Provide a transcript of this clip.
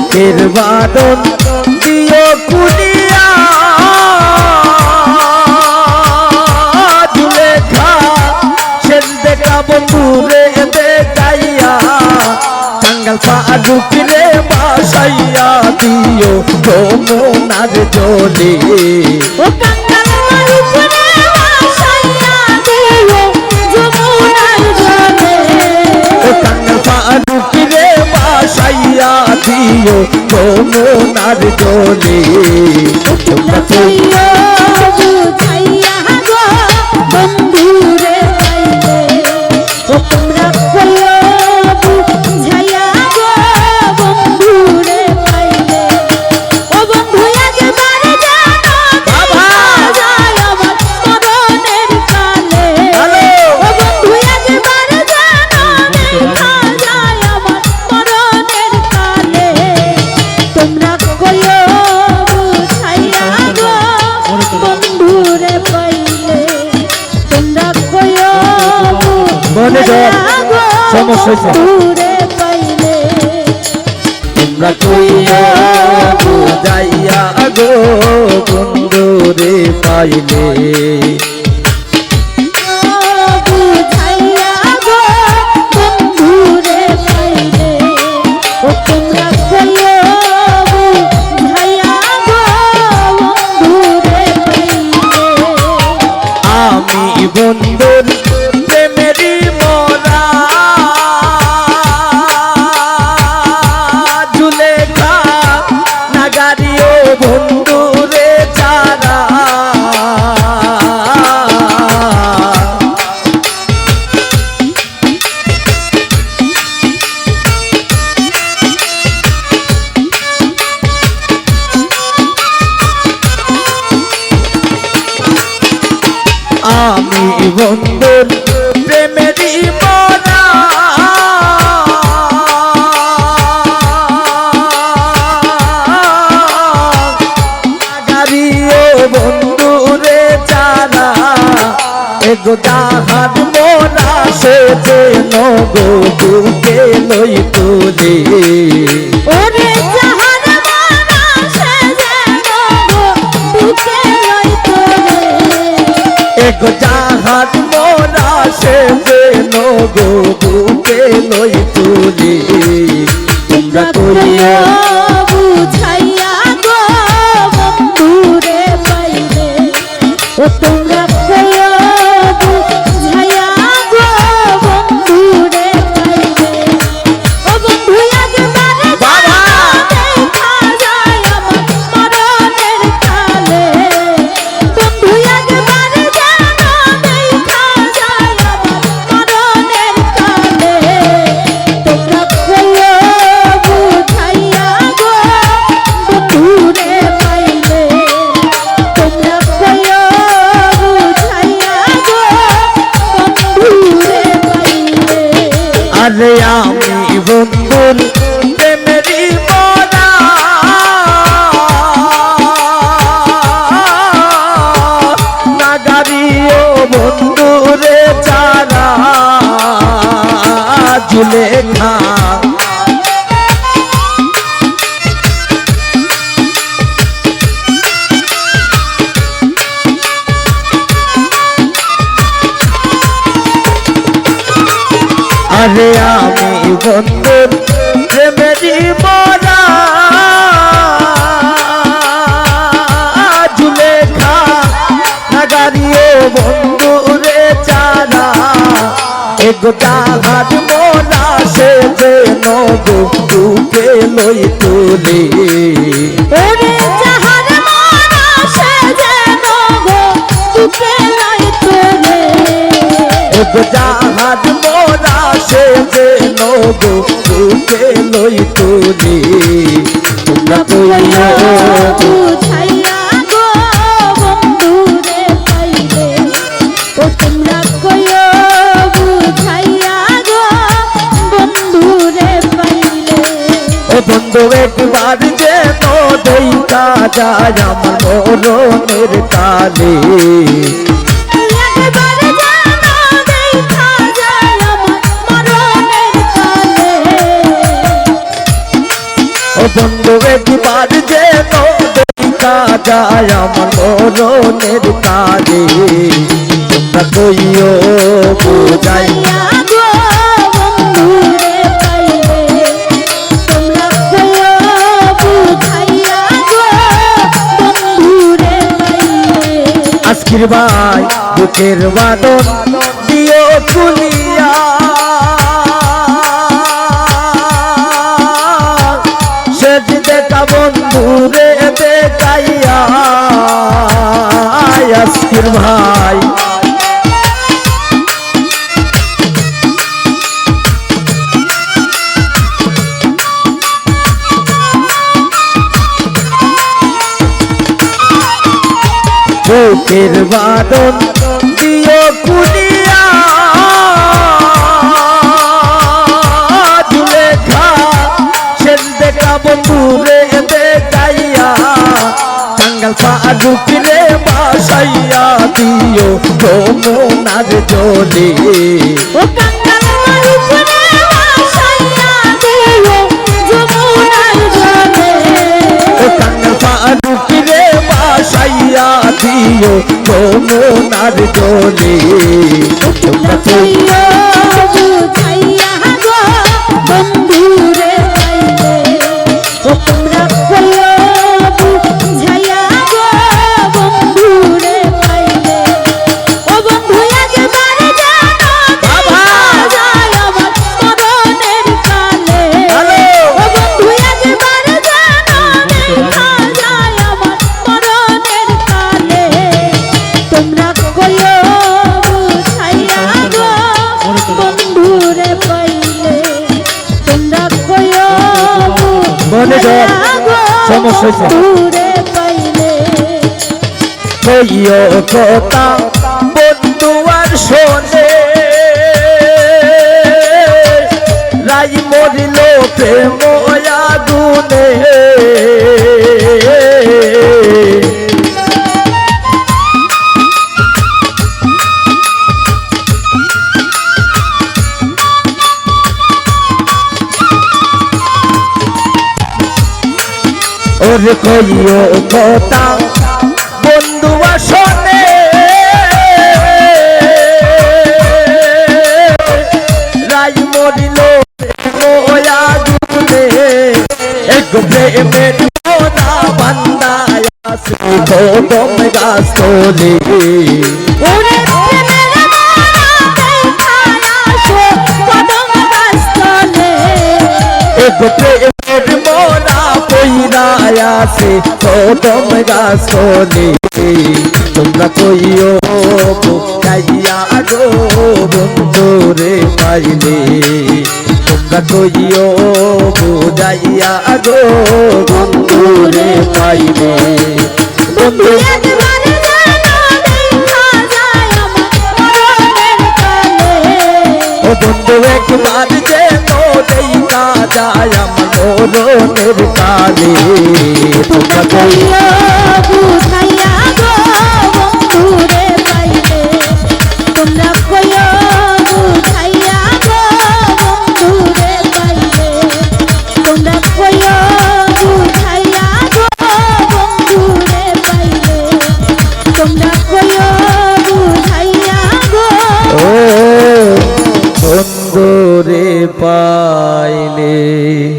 চোখের বাদন দিও কুলিয়া। জুলেখা সেন দেখা বন্ধুরে দেখাইয়া বাসাইয়া দিও জলে। ও বাসাইয়া দিও যমুনার জলে। ও দিও যমুনার জলে মনে গো সমস্যা। তোমরা কইয়া বুঝাইয়া গো বন্ধুরে পাইলে বন্ধুর প্রেমেরই মরা গাড়িও বন্ধুরে চারা এগো যাহার মোরা সে যেন গো বুকে লই তুলে ওরে জাহাজ মরা সে যেন গো বুকে লই তুলি। জুলেখা আরে আমি বন্ধুর প্রেমেরই মরা এগোটা হাত মোরা সে যেন গো লই তুলে। ওরে জাহার মানা সে যেন গো বুকে লাই সে যেন গো তুলে। তোমরা বন্ধু একবার একবার জানো দেখা যায় আমার মরণের কালে। বন্ধু একবার যেন দেখা যায় আমার মরণের কালে। তোমরা কইও বুঝাই বুঝাইয়া আজকের ভাই বুকের বাদন দিও কুলিয়া সেজ দেখা বন্ধুরে দেখাইয়া আজকের ভাই বুকের বাদন দিও কুলিয়া জুলেখা সেন দেখা বন্ধুরে দেখাইয়া জলে। যমুনার জলে তোমরা সমস্যা হয়েছে। কইও কথা বন্ধু আর শোনে। রাই মরিল প্রেম আগুনে। কইও কথা। বন্ধু আসনে। রাজ মরিল এক আসে। কদম গাছ আসে কদম গাছ তোলে তোমরা কইও যাইয়া গো বন্ধুরে পাইলে তোমরা কইও যাইয়া গো বন্ধুরে পাইলে বন্ধু বন্ধু একবার যেন দেখা যায় আমার মনের কালে। তোমরা কইও বুঝাই